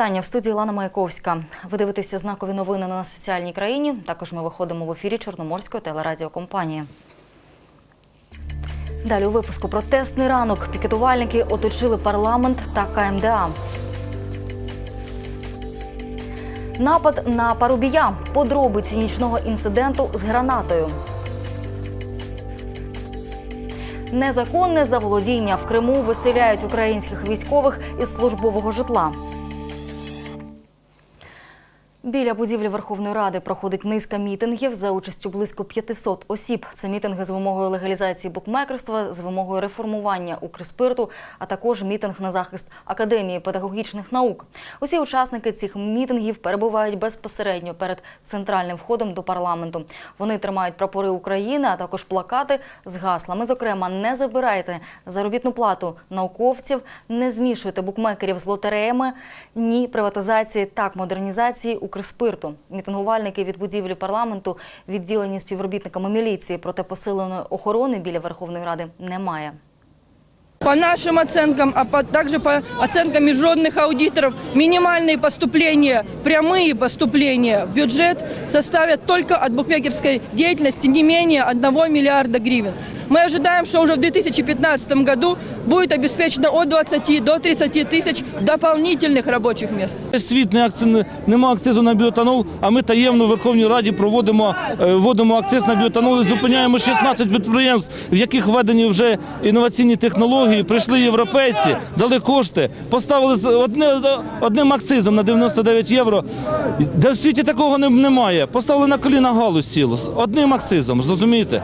Вітання в студії Лана Маяковська. Ви дивитеся знакові новини на соціальній країні. Також ми виходимо в ефірі Чорноморської телерадіокомпанії. Далі у випуску протестний ранок. Пікетувальники оточили парламент та КМДА. Напад на Парубія. Подробиці нічного інциденту з гранатою. Незаконне заволодіння в Криму виселяють українських військових із службового житла. Біля будівлі Верховної Ради проходить низка мітингів за участю близько 500 осіб. Це мітинги з вимогою легалізації букмекерства, з вимогою реформування Укрспирту, а також мітинг на захист Академії педагогічних наук. Усі учасники цих мітингів перебувають безпосередньо перед центральним входом до парламенту. Вони тримають прапори України, а також плакати з гаслами. Зокрема, не забирайте заробітну плату науковців, не змішуйте букмекерів з лотереями, ні приватизації, так модернізації Укрспирту. Мітингувальники від будівлі парламенту відділені співробітниками міліції, проте посиленої охорони біля Верховної Ради немає. По нашим оценкам, а по- также по оценкам международных аудиторов, минимальные поступления, прямые поступления в бюджет составят только от букмекерской деятельности не менее 1 миллиарда гривен. Мы ожидаем, что уже в 2015 году будет обеспечено от 20 до 30 тысяч дополнительных рабочих мест. Весь світ не акци... нема акцизу на біотанол, а ми таємно в Верховній Раді проводимо, е, вводимо акциз на біотанол і зупиняємо 16 підприємств, в яких введені вже інноваційні технології. Прийшли європейці, дали кошти, поставили одне, одним акцизом на 99 євро. Де в світі такого немає. Поставили на коліна галузь цілу одним акцизом, зрозумієте?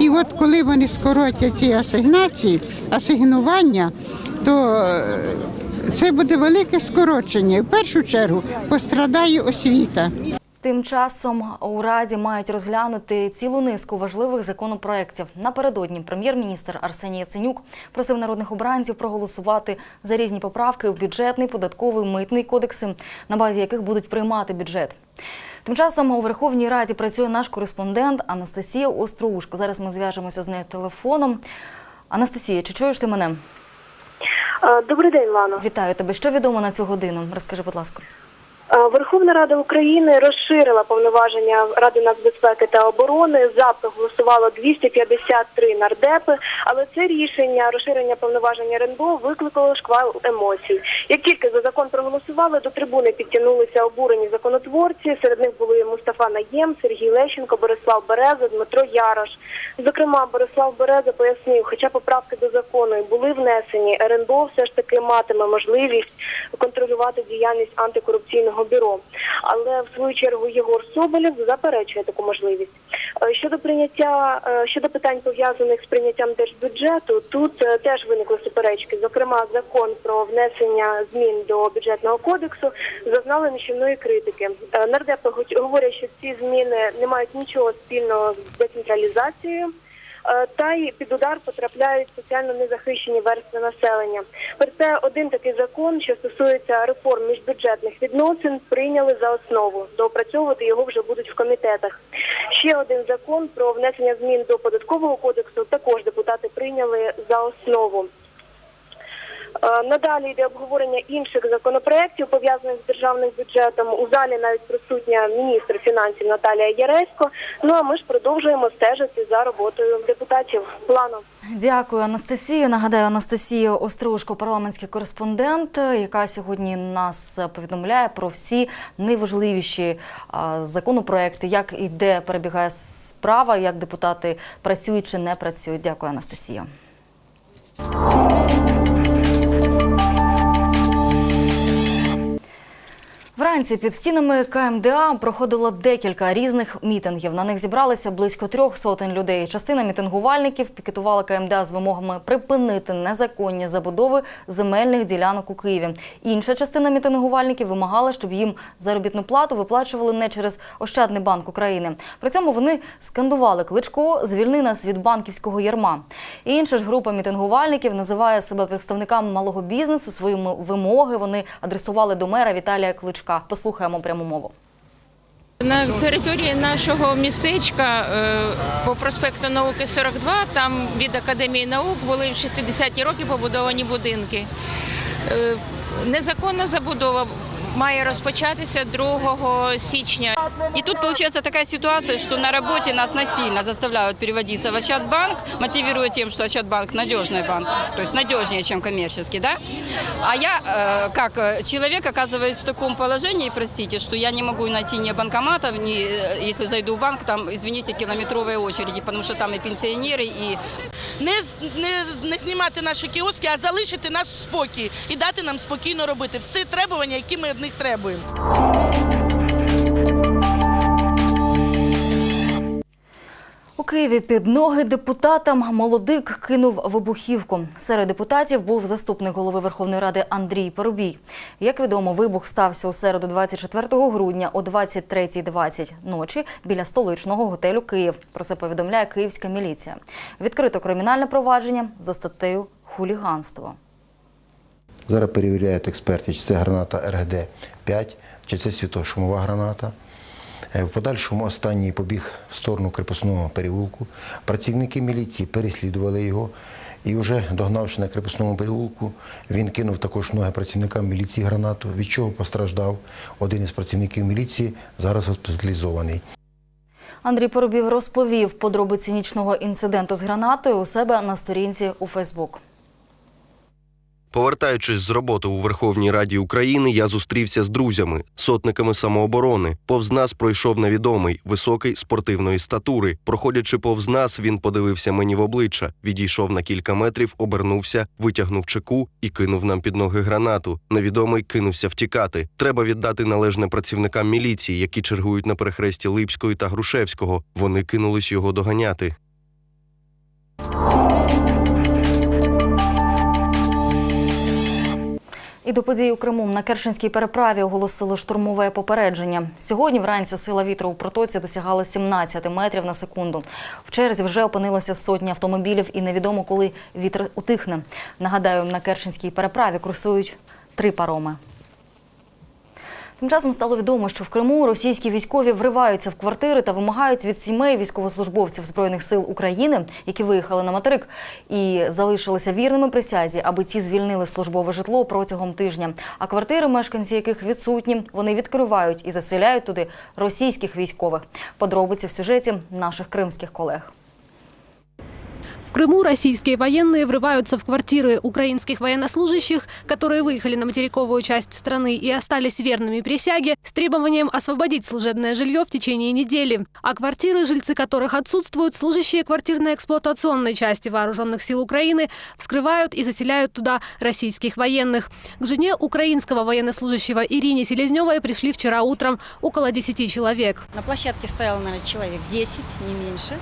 І от коли вони скоротять ці асигнації, асигнування, то е, це буде велике скорочення. В першу чергу пострадає освіта. Тим часом у Раді мають розглянути цілу низку важливих законопроєктів. Напередодні прем'єр-міністр Арсеній Яценюк просив народних обранців проголосувати за різні поправки в бюджетний, податковий, митний кодекси, на базі яких будуть приймати бюджет. Тим часом у Верховній Раді працює наш кореспондент Анастасія Остроушко. Зараз ми зв'яжемося з нею телефоном. Анастасія, чи чуєш ти мене? Е, Добрий день, Лано. Вітаю тебе. Що відомо на цю годину? Розкажи, будь ласка. Е, Верховна Рада України розширила повноваження Ради нацбезпеки та оборони. За проголосувало 253 нардепи, але це рішення розширення повноважень РНБО викликало шквал емоцій. Як тільки за закон проголосували, до трибуни підтягнулися обурені законотворці. Серед них були Мустафа Наєм, Сергій Лещенко, Борислав Береза, Дмитро Ярош. Зокрема, Борислав Береза пояснив, хоча поправки до закону були внесені, РНБО все ж таки матиме можливість контролювати діяльність антикорупційного бюро. Але в свою чергу Єгор Соболєв заперечує таку можливість. Е, Щодо прийняття е, щодо питань пов'язаних з прийняттям держбюджету, тут е, теж виникли суперечки. Зокрема, закон про внесення змін до бюджетного кодексу зазнали нищівної критики. Нардепи говорять, що ці зміни не мають нічого спільного з децентралізацією. Е, Та й під удар потрапляють соціально незахищені верстви населення. Проте один такий закон, що стосується реформ міжбюджетних відносин, прийняли за основу. Доопрацьовувати його вже будуть в комітетах. Ще один закон про внесення змін до податкового кодексу також депутати прийняли за основу. Е, Надалі йде обговорення інших законопроєктів, пов'язаних з державним бюджетом. У залі навіть присутня міністр фінансів Наталія Яресько. Ну а ми ж продовжуємо стежити за роботою депутатів. Планом. Дякую, Анастасію. Нагадаю, Анастасія Острушко, парламентський кореспондент, яка сьогодні нас повідомляє про всі найважливіші законопроекти, як і де перебігає справа, як депутати працюють чи не працюють. Дякую, Анастасія. Вранці під стінами КМДА проходило декілька різних мітингів. На них зібралися близько трьох сотень людей. Частина мітингувальників пікетувала КМДА з вимогами припинити незаконні забудови земельних ділянок у Києві. Інша частина мітингувальників вимагала, щоб їм заробітну плату виплачували не через Ощадний банк України. При цьому вони скандували кличко Звільни нас від банківського ярма. Інша ж група мітингувальників називає себе представниками малого бізнесу. Свої вимоги вони адресували до мера Віталія Кличка. Послухаємо пряму мову. На території нашого містечка е, по проспекту науки 42, там від Академії наук були в 60-ті роки побудовані будинки. Е, Незаконна забудова має розпочатися 2 січня. И тут получается такая ситуация, что на работе нас насильно заставляют переводиться в Ощадбанк, мотивируя тем, что Ощадбанк надежный банк, то есть надежнее, чем коммерческий, да? А я, э, как э, человек, оказываюсь в таком положении, простите, что я не могу найти ни банкоматов, ни, э, если зайду в банк, там, извините, километровые очереди, потому что там и пенсионеры, и не, з- не, не знімати наші кіоски, а залишити нас в спокій і дати нам спокійно робити всі требування, які ми від них требуємо. У Києві під ноги депутатам молодик кинув вибухівку. Серед депутатів був заступник голови Верховної Ради Андрій Парубій. Як відомо, вибух стався у середу 24 грудня о 23.20 ночі біля столичного готелю Київ. Про це повідомляє київська міліція. Відкрито кримінальне провадження за статтею хуліганство. Зараз перевіряють експерти, чи це граната РГД-5, чи це світошумова граната. Е, В подальшому останній побіг в сторону крепосного переулку. Працівники міліції переслідували його і вже догнавши на крепосному переулку, він кинув також ноги працівникам міліції гранату, від чого постраждав один із працівників міліції, зараз госпіталізований. Андрій Поробів розповів подробиці нічного інциденту з гранатою у себе на сторінці у Фейсбук. Повертаючись з роботи у Верховній Раді України, я зустрівся з друзями, сотниками самооборони. Повз нас пройшов невідомий, високий спортивної статури. Проходячи повз нас, він подивився мені в обличчя, відійшов на кілька метрів, обернувся, витягнув чеку і кинув нам під ноги гранату. Невідомий кинувся втікати. Треба віддати належне працівникам міліції, які чергують на перехресті Липської та Грушевського. Вони кинулись його доганяти. І до подій у Криму на Керченській переправі оголосили штурмове попередження. Сьогодні вранці сила вітру у протоці досягала 17 метрів на секунду. В черзі вже опинилося сотні автомобілів, і невідомо, коли вітер утихне. Нагадаю, на Керченській переправі курсують три пароми. Тим часом стало відомо, що в Криму російські військові вриваються в квартири та вимагають від сімей військовослужбовців збройних сил України, які виїхали на материк і залишилися вірними присязі, аби ті звільнили службове житло протягом тижня. А квартири, мешканці яких відсутні, вони відкривають і заселяють туди російських військових. Подробиці в сюжеті наших кримських колег. Крыму российские военные врываются в квартиры украинских военнослужащих, которые выехали на материковую часть страны и остались верными присяге, с требованием освободить служебное жилье в течение недели. А квартиры, жильцы которых отсутствуют, служащие квартирно-эксплуатационной части вооруженных сил Украины, вскрывают и заселяют туда российских военных. К жене украинского военнослужащего Ирине Селезневой пришли вчера утром около 10 человек. На площадке стояло, наверное, человек 10, не меньше.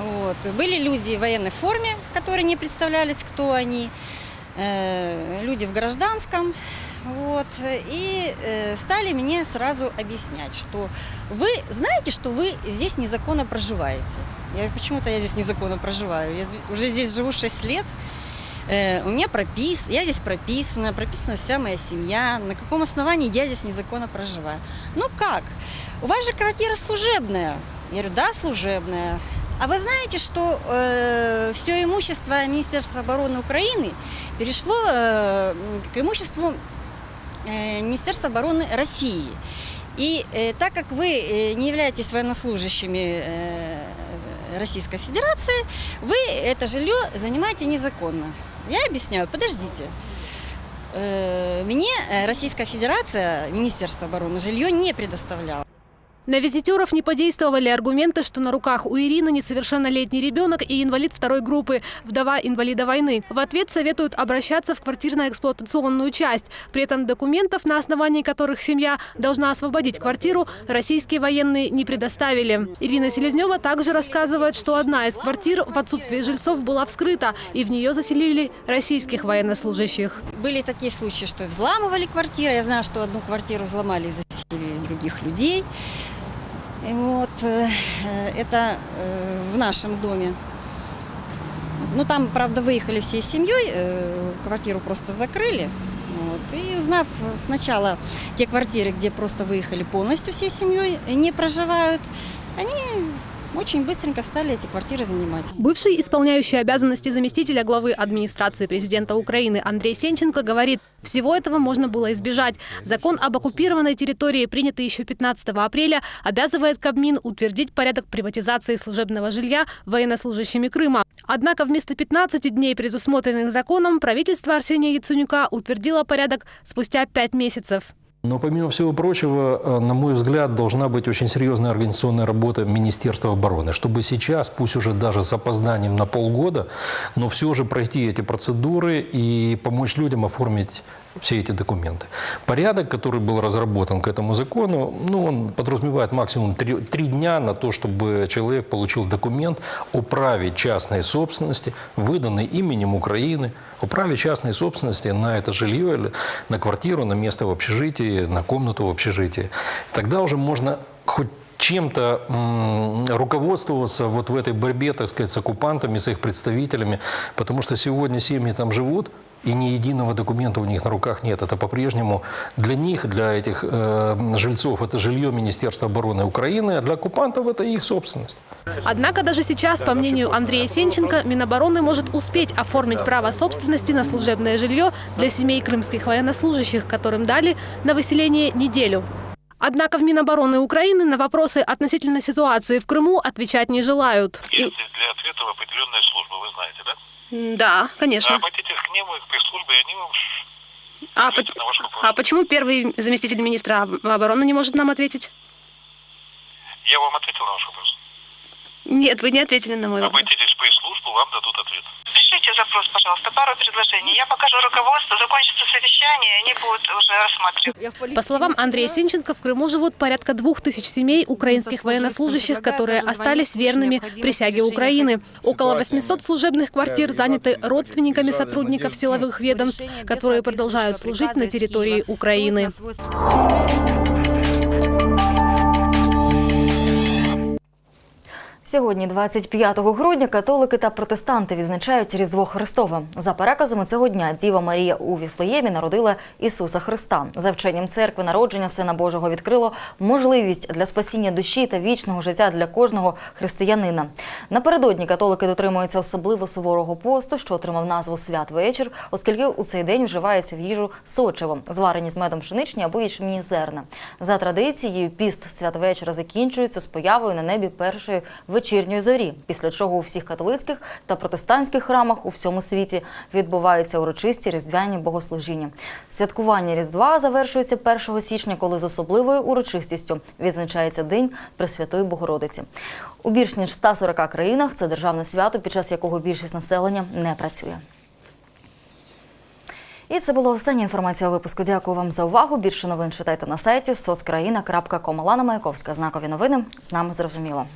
Вот. Были люди в военной форме, которые не представлялись, кто они. Э, люди в гражданском. Вот. И э, стали мне сразу объяснять, что вы знаете, что вы здесь незаконно проживаете. Я почему-то я здесь незаконно проживаю. Я уже здесь живу 6 лет. Э, у меня пропис, я здесь прописана, прописана вся моя семья. На каком основании я здесь незаконно проживаю? Ну как? У вас же квартира служебная. Я говорю, да, служебная. А вы знаете, что все имущество Министерства обороны Украины перешло э, к имуществу э, Министерства обороны России. И э, так как вы э, не являетесь военнослужащими э, Российской Федерации, вы это жилье занимаете незаконно. Я объясняю, подождите. Э, Мне э, Российская Федерация, Министерство обороны, жилье не предоставляло. На визитеров не подействовали аргументы, что на руках у Ирины несовершеннолетний ребенок и инвалид второй группы, вдова инвалида войны. В ответ советуют обращаться в квартирно-эксплуатационную часть. При этом документов, на основании которых семья должна освободить квартиру, российские военные не предоставили. Ирина Селезнева также рассказывает, что одна из квартир в отсутствии жильцов была вскрыта, и в нее заселили российских военнослужащих. Были такие случаи, что взламывали квартиры. Я знаю, что одну квартиру взломали и заселили других людей. И вот э, это э, в нашем доме. Ну, там, правда, выехали всей семьей, э, квартиру просто закрыли. Вот. И узнав сначала те квартиры, где просто выехали полностью всей семьей, не проживают, они очень быстренько стали эти квартиры занимать. Бывший исполняющий обязанности заместителя главы администрации президента Украины Андрей Сенченко говорит, всего этого можно было избежать. Закон об оккупированной территории, принятый еще 15 апреля, обязывает Кабмин утвердить порядок приватизации служебного жилья военнослужащими Крыма. Однако вместо 15 дней, предусмотренных законом, правительство Арсения Яценюка утвердило порядок спустя 5 месяцев. Но помимо всего прочего, э, на мой взгляд, должна быть очень серьезная организационная работа Министерства обороны, чтобы сейчас, пусть уже даже с опозданием на полгода, но все же пройти эти процедуры и помочь людям оформить все эти документы. Порядок, который был разработан к этому закону, ну, он подразумевает максимум три, три дня на то, чтобы человек получил документ о праве частной собственности, выданный именем Украины, о праве частной собственности на это жилье или на квартиру, на место в общежитии, на комнату в общежитии. Тогда уже можно хоть чем-то руководствоваться вот в этой борьбе, так сказать, с оккупантами, с их представителями, потому что сегодня семьи там живут, и ни единого документа у них на руках нет. Это по-прежнему для них, для этих э, жильцов, это жилье Министерства обороны Украины, а для оккупантов это их собственность. Однако даже сейчас, по мнению Андрея Сенченко, Минобороны может успеть оформить право собственности на служебное жилье для семей крымских военнослужащих, которым дали на выселение неделю. Однако в Минобороны Украины на вопросы относительно ситуации в Крыму отвечать не желают. Есть для ответа определенная служба, вы знаете, да? Да, конечно. Обратитесь к ним, к пресс-службе, и они вам А, вопрос. а почему первый заместитель министра обороны не может нам ответить? Я вам ответил на ваш вопрос. Нет, вы не ответили на мой вопрос. Обратитесь вам дадут ответ. Пишите запрос, пожалуйста, пару предложений. Я покажу руководству, закончится совещание, и они будут уже рассматривать. По словам Андрея Сенченко, в Крыму живут порядка двух тысяч семей украинских военнослужащих, которые остались верными присяге Украины. Около 800 служебных квартир заняты родственниками сотрудников силовых ведомств, которые продолжают служить на территории Украины. Сьогодні, 25 грудня, католики та протестанти відзначають Різдво Христове. За переказами цього дня Діва Марія у Віфлеємі народила Ісуса Христа. За вченням церкви народження Сина Божого відкрило можливість для спасіння душі та вічного життя для кожного християнина. Напередодні католики дотримуються особливо суворого посту, що отримав назву святвечір, оскільки у цей день вживається в їжу сочево, зварені з медом пшеничні або ячмінні зерна. За традицією, піст святвечора закінчується з появою на небі першої вечірньої зорі, після чого у всіх католицьких та протестантських храмах у всьому світі відбуваються урочисті різдвяні богослужіння. Святкування Різдва завершується 1 січня, коли з особливою урочистістю відзначається День Пресвятої Богородиці. У більш ніж 140 країнах це державне свято, під час якого більшість населення не працює. І це була остання інформація у випуску. Дякую вам за увагу. Більше новин читайте на сайті соцкраїна.ком. Алана Маяковська. Знакові новини з нами зрозуміло.